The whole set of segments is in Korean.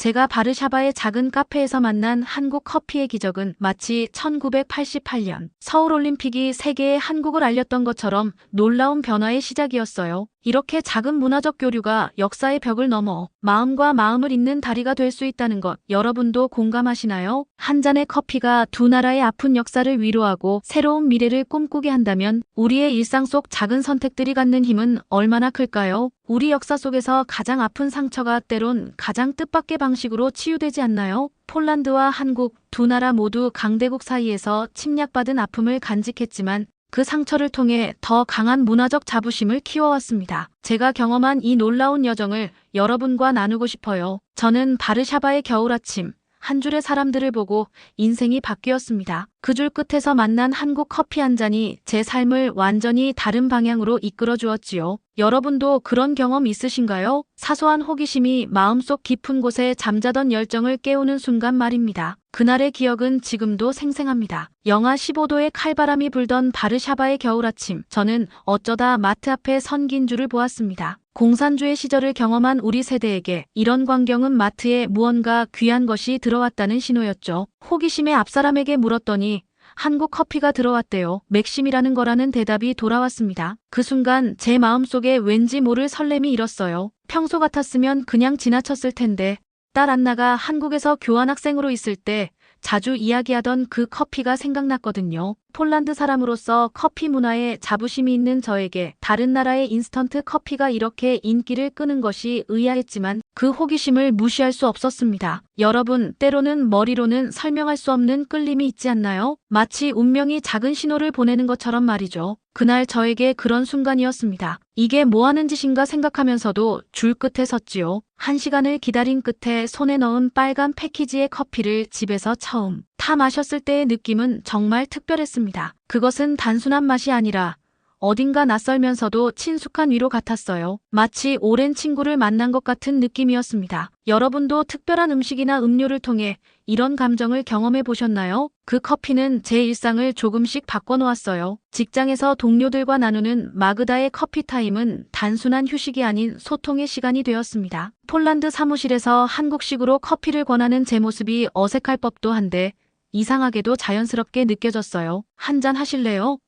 제가 바르샤바의 작은 카페에서 만난 한국 커피의 기적은 마치 1988년 서울올림픽이 세계에 한국을 알렸던 것처럼 놀라운 변화의 시작이었어요. 이렇게 작은 문화적 교류가 역사의 벽을 넘어 마음과 마음을 잇는 다리가 될 수 있다는 것 여러분도 공감하시나요? 한 잔의 커피가 두 나라의 아픈 역사를 위로하고 새로운 미래를 꿈꾸게 한다면 우리의 일상 속 작은 선택들이 갖는 힘은 얼마나 클까요? 우리 역사 속에서 가장 아픈 상처가 때론 가장 뜻밖의 방식으로 치유되지 않나요? 폴란드와 한국 두 나라 모두 강대국 사이에서 침략받은 아픔을 간직했지만 그 상처를 통해 더 강한 문화적 자부심을 키워왔습니다. 제가 경험한 이 놀라운 여정을 여러분과 나누고 싶어요. 저는 바르샤바의 겨울 아침, 한 줄의 사람들을 보고 인생이 바뀌었습니다. 그 줄 끝에서 만난 한국 커피 한 잔이 제 삶을 완전히 다른 방향으로 이끌어 주었지요. 여러분도 그런 경험 있으신가요? 사소한 호기심이 마음속 깊은 곳에 잠자던 열정을 깨우는 순간 말입니다. 그날의 기억은 지금도 생생합니다. 영하 15도의 칼바람이 불던 바르샤바의 겨울 아침, 저는 어쩌다 마트 앞에 선 긴 줄을 보았습니다. 공산주의 시절을 경험한 우리 세대에게 이런 광경은 마트에 무언가 귀한 것이 들어왔다는 신호였죠. 호기심에 앞사람에게 물었더니 한국 커피가 들어왔대요. 맥심이라는 거라는 대답이 돌아왔습니다. 그 순간 제 마음속에 왠지 모를 설렘이 일었어요. 평소 같았으면 그냥 지나쳤을 텐데 딸 안나가 한국에서 교환학생으로 있을 때 자주 이야기하던 그 커피가 생각났거든요. 폴란드 사람으로서 커피 문화에 자부심이 있는 저에게 다른 나라의 인스턴트 커피가 이렇게 인기를 끄는 것이 의아했지만 그 호기심을 무시할 수 없었습니다. 여러분, 때로는 머리로는 설명할 수 없는 끌림이 있지 않나요? 마치 운명이 작은 신호를 보내는 것처럼 말이죠. 그날 저에게 그런 순간이었습니다. 이게 뭐 하는 짓인가 생각하면서도 줄 끝에 섰지요. 한 시간을 기다린 끝에 손에 넣은 빨간 패키지의 커피를 집에서 처음 타 마셨을 때의 느낌은 정말 특별했습니다. 그것은 단순한 맛이 아니라 어딘가 낯설면서도 친숙한 위로 같았어요. 마치 오랜 친구를 만난 것 같은 느낌이었습니다. 여러분도 특별한 음식이나 음료를 통해 이런 감정을 경험해 보셨나요? 그 커피는 제 일상을 조금씩 바꿔놓았어요. 직장에서 동료들과 나누는 마그다의 커피 타임은 단순한 휴식이 아닌 소통의 시간이 되었습니다. 폴란드 사무실에서 한국식으로 커피를 권하는 제 모습이 어색할 법도 한데 이상하게도 자연스럽게 느껴졌어요. 한잔 하실래요?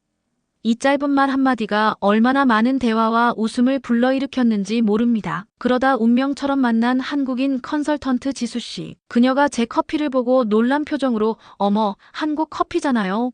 이 짧은 말 한마디가 얼마나 많은 대화와 웃음을 불러일으켰는지 모릅니다. 그러다 운명처럼 만난 한국인 컨설턴트 지수 씨. 그녀가 제 커피를 보고 놀란 표정으로 어머, 한국 커피잖아요.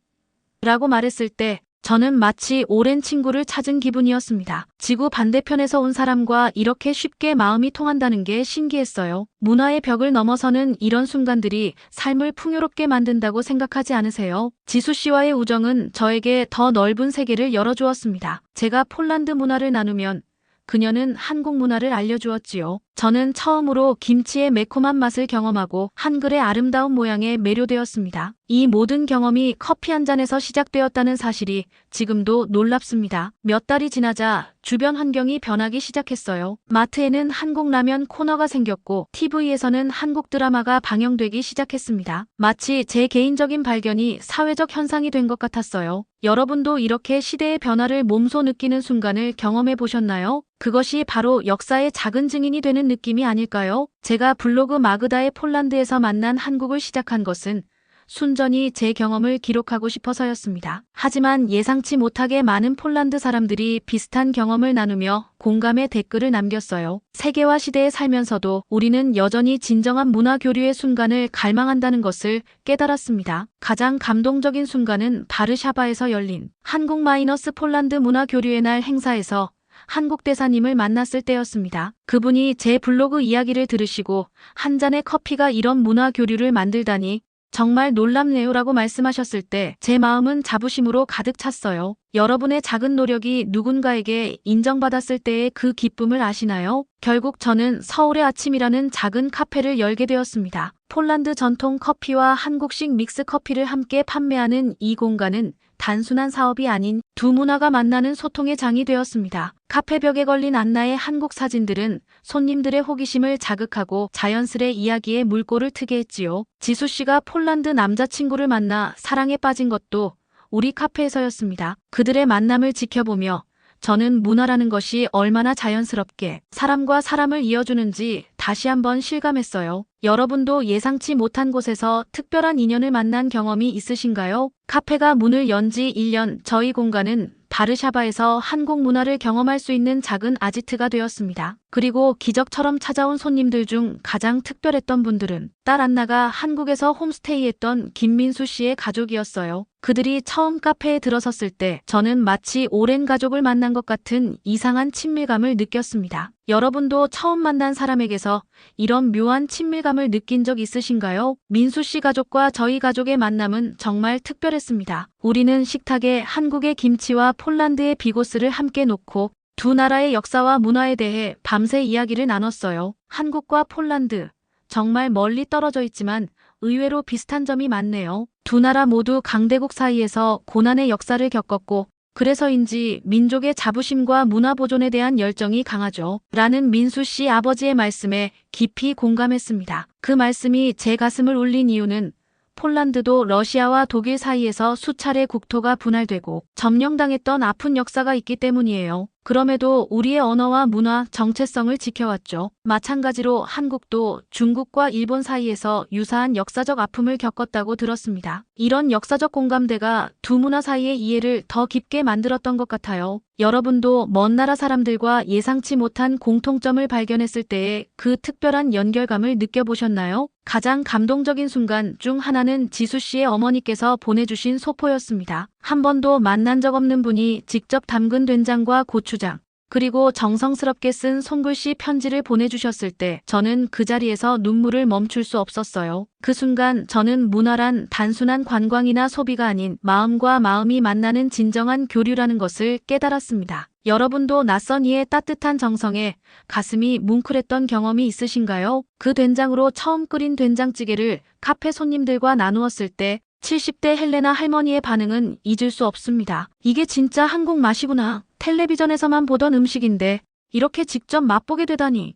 라고 말했을 때 저는 마치 오랜 친구를 찾은 기분이었습니다. 지구 반대편에서 온 사람과 이렇게 쉽게 마음이 통한다는 게 신기했어요. 문화의 벽을 넘어서는 이런 순간들이 삶을 풍요롭게 만든다고 생각하지 않으세요? 지수 씨와의 우정은 저에게 더 넓은 세계를 열어주었습니다. 제가 폴란드 문화를 나누면 그녀는 한국 문화를 알려주었지요. 저는 처음으로 김치의 매콤한 맛을 경험하고 한글의 아름다운 모양에 매료되었습니다. 이 모든 경험이 커피 한 잔에서 시작되었다는 사실이 지금도 놀랍습니다. 몇 달이 지나자 주변 환경이 변하기 시작했어요. 마트에는 한국 라면 코너가 생겼고 TV에서는 한국 드라마가 방영되기 시작했습니다. 마치 제 개인적인 발견이 사회적 현상이 된 것 같았어요. 여러분도 이렇게 시대의 변화를 몸소 느끼는 순간을 경험해 보셨나요? 그것이 바로 역사의 작은 증인이 되는 느낌이 아닐까요? 제가 블로그 마그다의 폴란드에서 만난 한국을 시작한 것은 순전히 제 경험을 기록하고 싶어서였습니다. 하지만 예상치 못하게 많은 폴란드 사람들이 비슷한 경험을 나누며 공감의 댓글을 남겼어요. 세계화 시대에 살면서도 우리는 여전히 진정한 문화 교류의 순간을 갈망한다는 것을 깨달았습니다. 가장 감동적인 순간은 바르샤바에서 열린 한국 마이너스 폴란드 문화 교류의 날 행사에서 한국 대사님을 만났을 때였습니다. 그분이 제 블로그 이야기를 들으시고 한 잔의 커피가 이런 문화 교류를 만들다니 정말 놀랍네요 라고 말씀하셨을 때 제 마음은 자부심으로 가득 찼어요. 여러분의 작은 노력이 누군가에게 인정받았을 때의 그 기쁨을 아시나요? 결국 저는 서울의 아침이라는 작은 카페를 열게 되었습니다. 폴란드 전통 커피와 한국식 믹스 커피를 함께 판매하는 이 공간은 단순한 사업이 아닌 두 문화가 만나는 소통의 장이 되었습니다. 카페 벽에 걸린 안나의 한국 사진들은 손님들의 호기심을 자극하고 자연스레 이야기에 물꼬를 트게 했지요. 지수 씨가 폴란드 남자친구를 만나 사랑에 빠진 것도 우리 카페에서였습니다. 그들의 만남을 지켜보며 저는 문화라는 것이 얼마나 자연스럽게 사람과 사람을 이어주는지 다시 한번 실감했어요. 여러분도 예상치 못한 곳에서 특별한 인연을 만난 경험이 있으신가요? 카페가 문을 연 지 1년, 저희 공간은 바르샤바에서 한국 문화를 경험할 수 있는 작은 아지트가 되었습니다. 그리고 기적처럼 찾아온 손님들 중 가장 특별했던 분들은 딸 안나가 한국에서 홈스테이했던 김민수 씨의 가족이었어요. 그들이 처음 카페에 들어섰을 때 저는 마치 오랜 가족을 만난 것 같은 이상한 친밀감을 느꼈습니다. 여러분도 처음 만난 사람에게서 이런 묘한 친밀감을 느낀 적 있으신가요? 민수 씨 가족과 저희 가족의 만남은 정말 특별했습니다. 우리는 식탁에 한국의 김치와 폴란드의 비고스를 함께 놓고 두 나라의 역사와 문화에 대해 밤새 이야기를 나눴어요. 한국과 폴란드. 정말 멀리 떨어져 있지만 의외로 비슷한 점이 많네요. 두 나라 모두 강대국 사이에서 고난의 역사를 겪었고 그래서인지 민족의 자부심과 문화 보존에 대한 열정이 강하죠. 라는 민수 씨 아버지의 말씀에 깊이 공감했습니다. 그 말씀이 제 가슴을 울린 이유는 폴란드도 러시아와 독일 사이에서 수차례 국토가 분할되고 점령당했던 아픈 역사가 있기 때문이에요. 그럼에도 우리의 언어와 문화, 정체성을 지켜왔죠. 마찬가지로 한국도 중국과 일본 사이에서 유사한 역사적 아픔을 겪었다고 들었습니다. 이런 역사적 공감대가 두 문화 사이의 이해를 더 깊게 만들었던 것 같아요. 여러분도 먼 나라 사람들과 예상치 못한 공통점을 발견했을 때의 그 특별한 연결감을 느껴보셨나요? 가장 감동적인 순간 중 하나는 지수 씨의 어머니께서 보내주신 소포였습니다. 한 번도 만난 적 없는 분이 직접 담근 된장과 고추 장, 그리고 정성스럽게 쓴 손글씨 편지를 보내주셨을 때 저는 그 자리에서 눈물을 멈출 수 없었어요. 그 순간 저는 문화란 단순한 관광이나 소비가 아닌 마음과 마음이 만나는 진정한 교류라는 것을 깨달았습니다. 여러분도 낯선 이의 따뜻한 정성에 가슴이 뭉클했던 경험이 있으신가요? 그 된장으로 처음 끓인 된장찌개를 카페 손님들과 나누었을 때 70대 헬레나 할머니의 반응은 잊을 수 없습니다. 이게 진짜 한국 맛이구나. 텔레비전에서만 보던 음식인데 이렇게 직접 맛보게 되다니.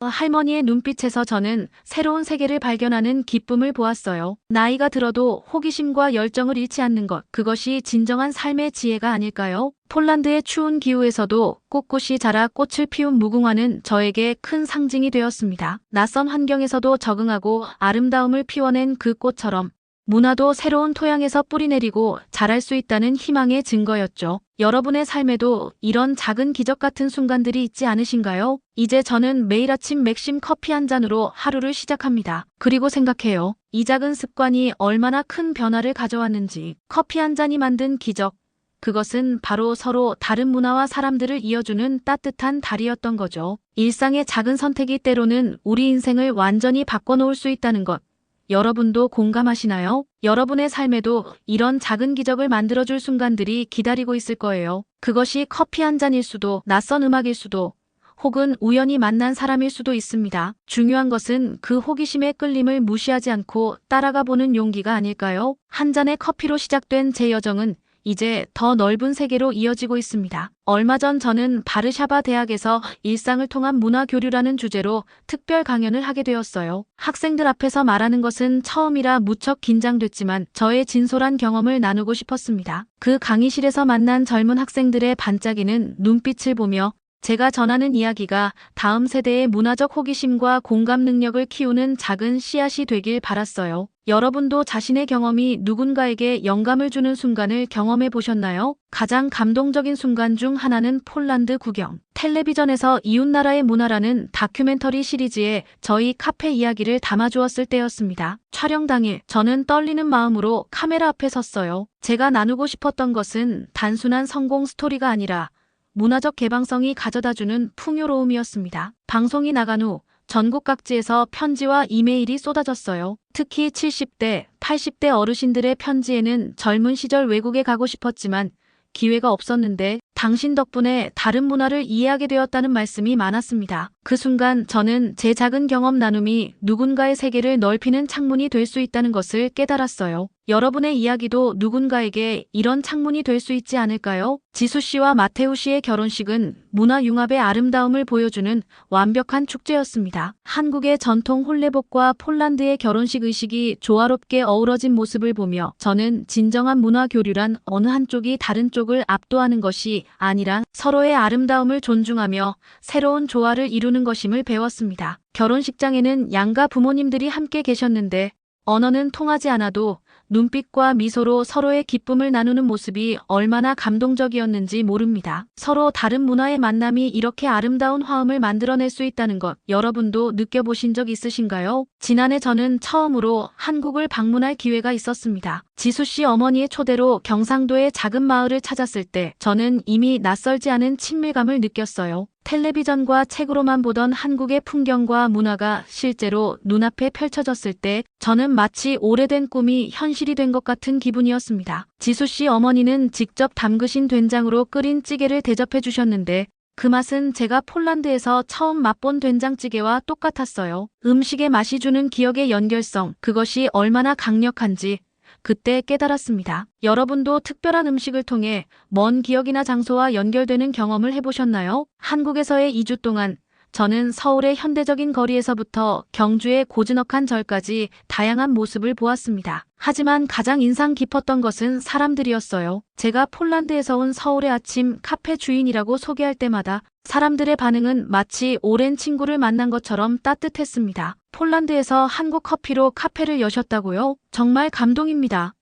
할머니의 눈빛에서 저는 새로운 세계를 발견하는 기쁨을 보았어요. 나이가 들어도 호기심과 열정을 잃지 않는 것, 그것이 진정한 삶의 지혜가 아닐까요? 폴란드의 추운 기후에서도 꼿꼿이 자라 꽃을 피운 무궁화는 저에게 큰 상징이 되었습니다. 낯선 환경에서도 적응하고 아름다움을 피워낸 그 꽃처럼 문화도 새로운 토양에서 뿌리내리고 자랄 수 있다는 희망의 증거였죠. 여러분의 삶에도 이런 작은 기적 같은 순간들이 있지 않으신가요? 이제 저는 매일 아침 맥심 커피 한 잔으로 하루를 시작합니다. 그리고 생각해요. 이 작은 습관이 얼마나 큰 변화를 가져왔는지. 커피 한 잔이 만든 기적. 그것은 바로 서로 다른 문화와 사람들을 이어주는 따뜻한 다리였던 거죠. 일상의 작은 선택이 때로는 우리 인생을 완전히 바꿔놓을 수 있다는 것. 여러분도 공감하시나요? 여러분의 삶에도 이런 작은 기적을 만들어줄 순간들이 기다리고 있을 거예요. 그것이 커피 한 잔일 수도, 낯선 음악일 수도, 혹은 우연히 만난 사람일 수도 있습니다. 중요한 것은 그 호기심의 끌림을 무시하지 않고 따라가 보는 용기가 아닐까요? 한 잔의 커피로 시작된 제 여정은 이제 더 넓은 세계로 이어지고 있습니다. 얼마 전 저는 바르샤바 대학에서 일상을 통한 문화 교류라는 주제로 특별 강연을 하게 되었어요. 학생들 앞에서 말하는 것은 처음이라 무척 긴장됐지만 저의 진솔한 경험을 나누고 싶었습니다. 그 강의실에서 만난 젊은 학생들의 반짝이는 눈빛을 보며 제가 전하는 이야기가 다음 세대의 문화적 호기심과 공감 능력을 키우는 작은 씨앗이 되길 바랐어요. 여러분도 자신의 경험이 누군가에게 영감을 주는 순간을 경험해 보셨나요? 가장 감동적인 순간 중 하나는 폴란드 구경. 텔레비전에서 이웃나라의 문화라는 다큐멘터리 시리즈에 저희 카페 이야기를 담아주었을 때였습니다. 촬영 당일 저는 떨리는 마음으로 카메라 앞에 섰어요. 제가 나누고 싶었던 것은 단순한 성공 스토리가 아니라 문화적 개방성이 가져다주는 풍요로움이었습니다. 방송이 나간 후 전국 각지에서 편지와 이메일이 쏟아졌어요. 특히 70대, 80대 어르신들의 편지에는 젊은 시절 외국에 가고 싶었지만 기회가 없었는데 당신 덕분에 다른 문화를 이해하게 되었다는 말씀이 많았습니다. 그 순간 저는 제 작은 경험 나눔이 누군가의 세계를 넓히는 창문이 될 수 있다는 것을 깨달았어요. 여러분의 이야기도 누군가에게 이런 창문이 될 수 있지 않을까요? 지수 씨와 마테우 씨의 결혼식은 문화 융합의 아름다움을 보여주는 완벽한 축제였습니다. 한국의 전통 홀레복과 폴란드의 결혼식 의식이 조화롭게 어우러진 모습을 보며 저는 진정한 문화 교류란 어느 한쪽이 다른 쪽을 압도하는 것이 아니라 서로의 아름다움을 존중하며 새로운 조화를 이루는 이루는 것임을 배웠습니다. 결혼식장에는 양가 부모님들이 함께 계셨는데 언어는 통하지 않아도 눈빛과 미소로 서로의 기쁨을 나누는 모습이 얼마나 감동적이었는지 모릅니다. 서로 다른 문화의 만남이 이렇게 아름다운 화음을 만들어낼 수 있다는 것 여러분도 느껴보신 적 있으신가요? 지난해 저는 처음으로 한국을 방문할 기회가 있었습니다. 지수 씨 어머니의 초대로 경상도의 작은 마을을 찾았을 때 저는 이미 낯설지 않은 친밀감을 느꼈어요. 텔레비전과 책으로만 보던 한국의 풍경과 문화가 실제로 눈앞에 펼쳐졌을 때 저는 마치 오래된 꿈이 현실이 된 것 같은 기분이었습니다. 지수 씨 어머니는 직접 담그신 된장으로 끓인 찌개를 대접해 주셨는데 그 맛은 제가 폴란드에서 처음 맛본 된장찌개와 똑같았어요. 음식의 맛이 주는 기억의 연결성, 그것이 얼마나 강력한지 그때 깨달았습니다. 여러분도 특별한 음식을 통해 먼 기억이나 장소와 연결되는 경험을 해보셨나요? 한국에서의 2주 동안 저는 서울의 현대적인 거리에서부터 경주의 고즈넉한 절까지 다양한 모습을 보았습니다. 하지만 가장 인상 깊었던 것은 사람들이었어요. 제가 폴란드에서 온 서울의 아침 카페 주인이라고 소개할 때마다 사람들의 반응은 마치 오랜 친구를 만난 것처럼 따뜻했습니다. 폴란드에서 한국 커피로 카페를 여셨다고요? 정말 감동입니다.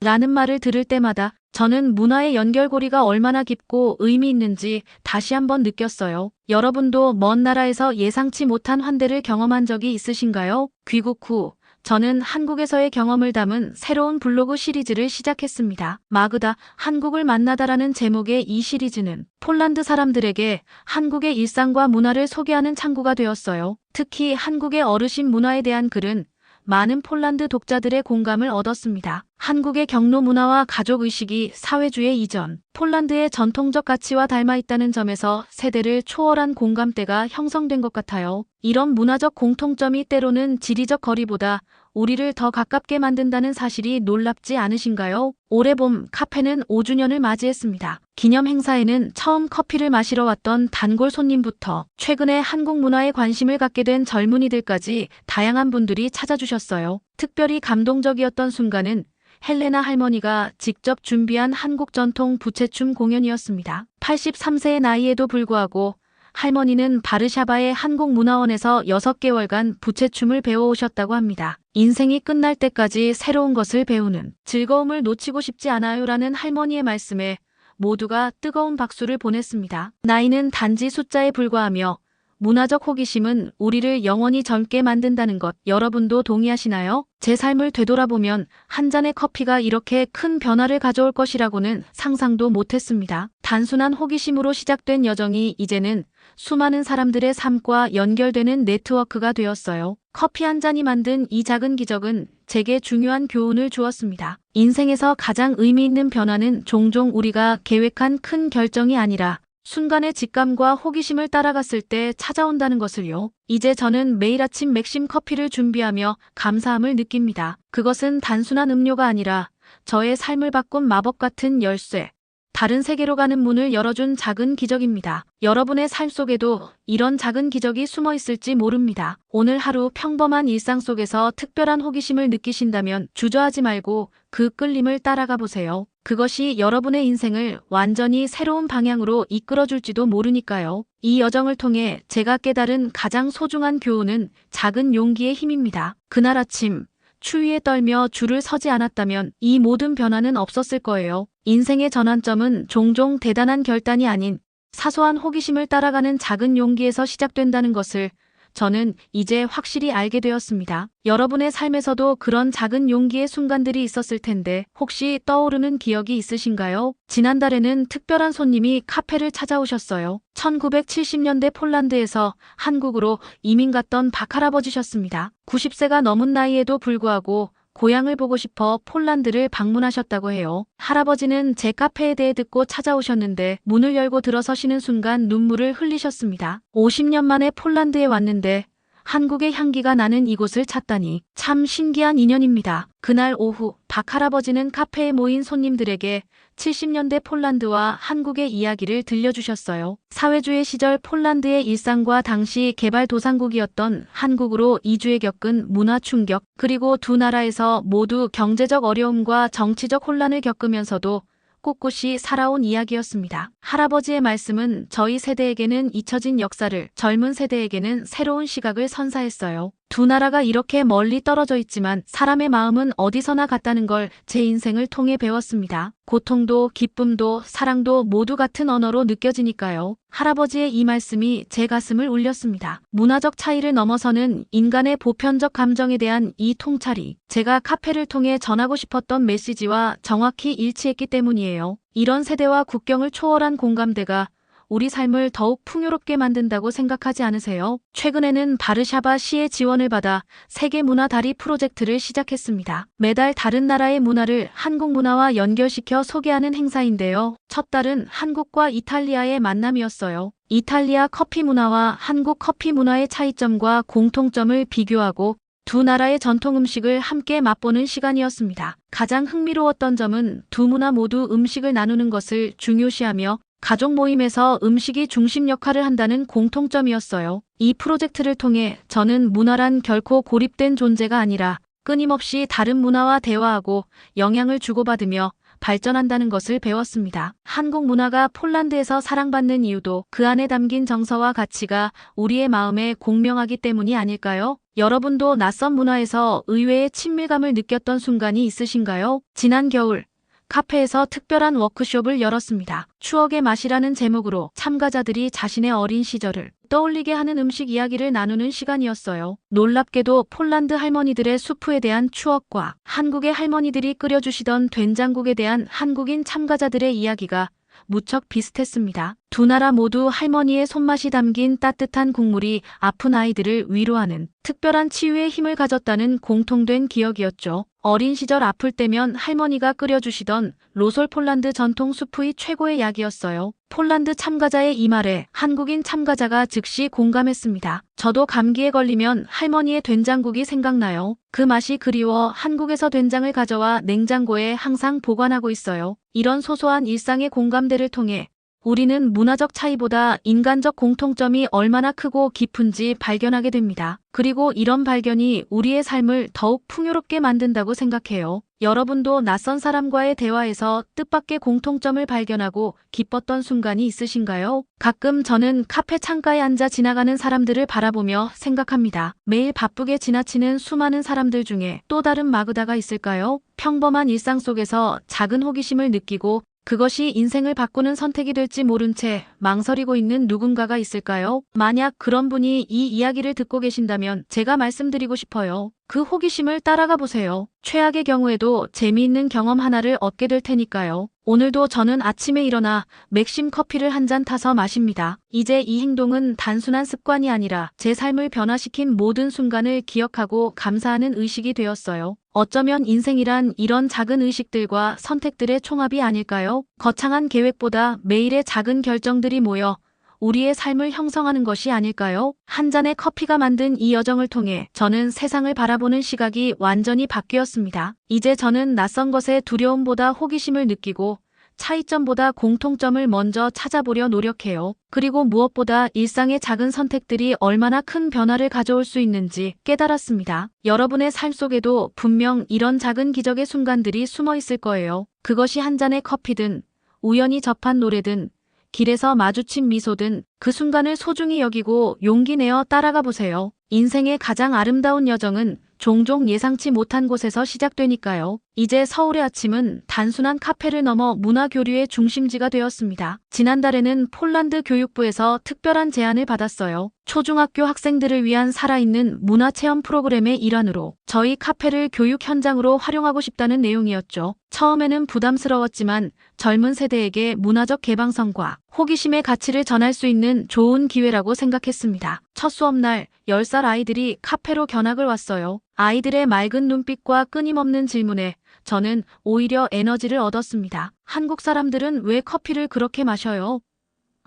라는 말을 들을 때마다 저는 문화의 연결고리가 얼마나 깊고 의미 있는지 다시 한번 느꼈어요. 여러분도 먼 나라에서 예상치 못한 환대를 경험한 적이 있으신가요? 귀국 후 저는 한국에서의 경험을 담은 새로운 블로그 시리즈를 시작했습니다. 마그다 한국을 만나다라는 제목의 이 시리즈는 폴란드 사람들에게 한국의 일상과 문화를 소개하는 창구가 되었어요. 특히 한국의 어르신 문화에 대한 글은 많은 폴란드 독자들의 공감을 얻었습니다. 한국의 경로 문화와 가족 의식이 사회주의 이전, 폴란드의 전통적 가치와 닮아 있다는 점에서 세대를 초월한 공감대가 형성된 것 같아요. 이런 문화적 공통점이 때로는 지리적 거리보다 우리를 더 가깝게 만든다는 사실이 놀랍지 않으신가요? 올해 봄 카페는 5주년을 맞이했습니다. 기념 행사에는 처음 커피를 마시러 왔던 단골 손님부터 최근에 한국 문화에 관심을 갖게 된 젊은이들까지 다양한 분들이 찾아주셨어요. 특별히 감동적이었던 순간은 헬레나 할머니가 직접 준비한 한국 전통 부채춤 공연이었습니다. 83세의 나이에도 불구하고 할머니는 바르샤바의 한국문화원에서 6개월간 부채춤을 배워오셨다고 합니다. 인생이 끝날 때까지 새로운 것을 배우는 즐거움을 놓치고 싶지 않아요라는 할머니의 말씀에 모두가 뜨거운 박수를 보냈습니다. 나이는 단지 숫자에 불과하며 문화적 호기심은 우리를 영원히 젊게 만든다는 것 여러분도 동의하시나요? 제 삶을 되돌아보면 한 잔의 커피가 이렇게 큰 변화를 가져올 것이라고는 상상도 못했습니다. 단순한 호기심으로 시작된 여정이 이제는 수많은 사람들의 삶과 연결되는 네트워크가 되었어요. 커피 한 잔이 만든 이 작은 기적은 제게 중요한 교훈을 주었습니다. 인생에서 가장 의미 있는 변화는 종종 우리가 계획한 큰 결정이 아니라 순간의 직감과 호기심을 따라갔을 때 찾아온다는 것을요. 이제 저는 매일 아침 맥심 커피를 준비하며 감사함을 느낍니다. 그것은 단순한 음료가 아니라 저의 삶을 바꾼 마법 같은 열쇠. 다른 세계로 가는 문을 열어준 작은 기적입니다. 여러분의 삶 속에도 이런 작은 기적이 숨어 있을지 모릅니다. 오늘 하루 평범한 일상 속에서 특별한 호기심을 느끼신다면 주저하지 말고 그 끌림을 따라가 보세요. 그것이 여러분의 인생을 완전히 새로운 방향으로 이끌어줄지도 모르니까요. 이 여정을 통해 제가 깨달은 가장 소중한 교훈은 작은 용기의 힘입니다. 그날 아침 추위에 떨며 줄을 서지 않았다면 이 모든 변화는 없었을 거예요. 인생의 전환점은 종종 대단한 결단이 아닌 사소한 호기심을 따라가는 작은 용기에서 시작된다는 것을 저는 이제 확실히 알게 되었습니다. 여러분의 삶에서도 그런 작은 용기의 순간들이 있었을 텐데 혹시 떠오르는 기억이 있으신가요? 지난달에는 특별한 손님이 카페를 찾아오셨어요. 1970년대 폴란드에서 한국으로 이민 갔던 박할아버지셨습니다. 90세가 넘은 나이에도 불구하고 고향을 보고 싶어 폴란드를 방문하셨다고 해요. 할아버지는 제 카페에 대해 듣고 찾아오셨는데 문을 열고 들어서시는 순간 눈물을 흘리셨습니다. 50년 만에 폴란드에 왔는데 한국의 향기가 나는 이곳을 찾다니 참 신기한 인연입니다. 그날 오후 박 할아버지는 카페에 모인 손님들에게 70년대 폴란드와 한국의 이야기를 들려주셨어요. 사회주의 시절 폴란드의 일상과 당시 개발도상국이었던 한국으로 이주해 겪은 문화 충격, 그리고 두 나라에서 모두 경제적 어려움과 정치적 혼란을 겪으면서도 꿋꿋이 살아온 이야기였습니다. 할아버지의 말씀은 저희 세대에게는 잊혀진 역사를, 젊은 세대에게는 새로운 시각을 선사했어요. 두 나라가 이렇게 멀리 떨어져 있지만 사람의 마음은 어디서나 같다는 걸 제 인생을 통해 배웠습니다. 고통도 기쁨도 사랑도 모두 같은 언어로 느껴지니까요. 할아버지의 이 말씀이 제 가슴을 울렸습니다. 문화적 차이를 넘어서는 인간의 보편적 감정에 대한 이 통찰이 제가 카페를 통해 전하고 싶었던 메시지와 정확히 일치했기 때문이에요. 이런 세대와 국경을 초월한 공감대가 우리 삶을 더욱 풍요롭게 만든다고 생각하지 않으세요? 최근에는 바르샤바 시의 지원을 받아 세계 문화 다리 프로젝트를 시작했습니다. 매달 다른 나라의 문화를 한국 문화와 연결시켜 소개하는 행사인데요. 첫 달은 한국과 이탈리아의 만남이었어요. 이탈리아 커피 문화와 한국 커피 문화의 차이점과 공통점을 비교하고 두 나라의 전통 음식을 함께 맛보는 시간이었습니다. 가장 흥미로웠던 점은 두 문화 모두 음식을 나누는 것을 중요시하며 가족 모임에서 음식이 중심 역할을 한다는 공통점이었어요. 이 프로젝트를 통해 저는 문화란 결코 고립된 존재가 아니라 끊임없이 다른 문화와 대화하고 영향을 주고받으며 발전한다는 것을 배웠습니다. 한국 문화가 폴란드에서 사랑받는 이유도 그 안에 담긴 정서와 가치가 우리의 마음에 공명하기 때문이 아닐까요? 여러분도 낯선 문화에서 의외의 친밀감을 느꼈던 순간이 있으신가요? 지난 겨울 카페에서 특별한 워크숍을 열었습니다. 추억의 맛이라는 제목으로 참가자들이 자신의 어린 시절을 떠올리게 하는 음식 이야기를 나누는 시간이었어요. 놀랍게도 폴란드 할머니들의 수프에 대한 추억과 한국의 할머니들이 끓여주시던 된장국에 대한 한국인 참가자들의 이야기가 무척 비슷했습니다. 두 나라 모두 할머니의 손맛이 담긴 따뜻한 국물이 아픈 아이들을 위로하는 특별한 치유의 힘을 가졌다는 공통된 기억이었죠. 어린 시절 아플 때면 할머니가 끓여주시던 로솔 폴란드 전통 수프의 최고의 약이었어요. 폴란드 참가자의 이 말에 한국인 참가자가 즉시 공감했습니다. 저도 감기에 걸리면 할머니의 된장국이 생각나요. 그 맛이 그리워 한국에서 된장을 가져와 냉장고에 항상 보관하고 있어요. 이런 소소한 일상의 공감대를 통해 우리는 문화적 차이보다 인간적 공통점이 얼마나 크고 깊은지 발견하게 됩니다. 그리고 이런 발견이 우리의 삶을 더욱 풍요롭게 만든다고 생각해요. 여러분도 낯선 사람과의 대화에서 뜻밖의 공통점을 발견하고 기뻤던 순간이 있으신가요? 가끔 저는 카페 창가에 앉아 지나가는 사람들을 바라보며 생각합니다. 매일 바쁘게 지나치는 수많은 사람들 중에 또 다른 마그다가 있을까요? 평범한 일상 속에서 작은 호기심을 느끼고 그것이 인생을 바꾸는 선택이 될지 모른 채 망설이고 있는 누군가가 있을까요? 만약 그런 분이 이 이야기를 듣고 계신다면 제가 말씀드리고 싶어요. 그 호기심을 따라가 보세요. 최악의 경우에도 재미있는 경험 하나를 얻게 될 테니까요. 오늘도 저는 아침에 일어나 맥심 커피를 한 잔 타서 마십니다. 이제 이 행동은 단순한 습관이 아니라 제 삶을 변화시킨 모든 순간을 기억하고 감사하는 의식이 되었어요. 어쩌면 인생이란 이런 작은 의식들과 선택들의 총합이 아닐까요? 거창한 계획보다 매일의 작은 결정들이 모여 우리의 삶을 형성하는 것이 아닐까요? 한 잔의 커피가 만든 이 여정을 통해 저는 세상을 바라보는 시각이 완전히 바뀌었습니다. 이제 저는 낯선 것에 두려움보다 호기심을 느끼고 차이점보다 공통점을 먼저 찾아보려 노력해요. 그리고 무엇보다 일상의 작은 선택들이 얼마나 큰 변화를 가져올 수 있는지 깨달았습니다. 여러분의 삶 속에도 분명 이런 작은 기적의 순간들이 숨어 있을 거예요. 그것이 한 잔의 커피든 우연히 접한 노래든 길에서 마주친 미소든 그 순간을 소중히 여기고 용기 내어 따라가 보세요. 인생의 가장 아름다운 여정은 종종 예상치 못한 곳에서 시작되니까요. 이제 서울의 아침은 단순한 카페를 넘어 문화 교류의 중심지가 되었습니다. 지난달에는 폴란드 교육부에서 특별한 제안을 받았어요. 초중학교 학생들을 위한 살아있는 문화 체험 프로그램의 일환으로 저희 카페를 교육 현장으로 활용하고 싶다는 내용이었죠. 처음에는 부담스러웠지만 젊은 세대에게 문화적 개방성과 호기심의 가치를 전할 수 있는 좋은 기회라고 생각했습니다. 첫 수업날 10살 아이들이 카페로 견학을 왔어요. 아이들의 맑은 눈빛과 끊임없는 질문에 저는 오히려 에너지를 얻었습니다. 한국 사람들은 왜 커피를 그렇게 마셔요?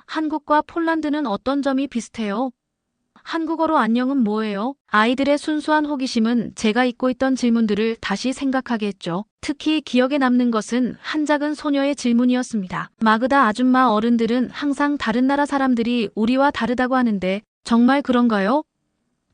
한국과 폴란드는 어떤 점이 비슷해요? 한국어로 안녕은 뭐예요? 아이들의 순수한 호기심은 제가 잊고 있던 질문들을 다시 생각하게 했죠. 특히 기억에 남는 것은 한 작은 소녀의 질문이었습니다. 마그다 아줌마 어른들은 항상 다른 나라 사람들이 우리와 다르다고 하는데 정말 그런가요?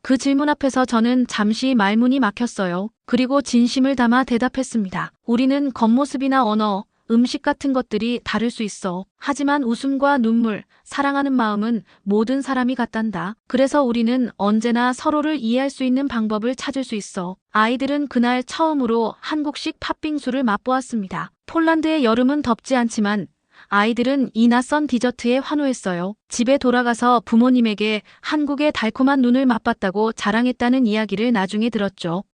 그 질문 앞에서 저는 잠시 말문이 막혔어요. 그리고 진심을 담아 대답했습니다. 우리는 겉모습이나 언어, 음식 같은 것들이 다를 수 있어. 하지만 웃음과 눈물, 사랑하는 마음은 모든 사람이 같단다. 그래서 우리는 언제나 서로를 이해할 수 있는 방법을 찾을 수 있어. 아이들은 그날 처음으로 한국식 팥빙수를 맛보았습니다. 폴란드의 여름은 덥지 않지만 아이들은 이 낯선 디저트에 환호했어요. 집에 돌아가서 부모님에게 한국의 달콤한 눈을 맛봤다고 자랑했다는 이야기를 나중에 들었죠.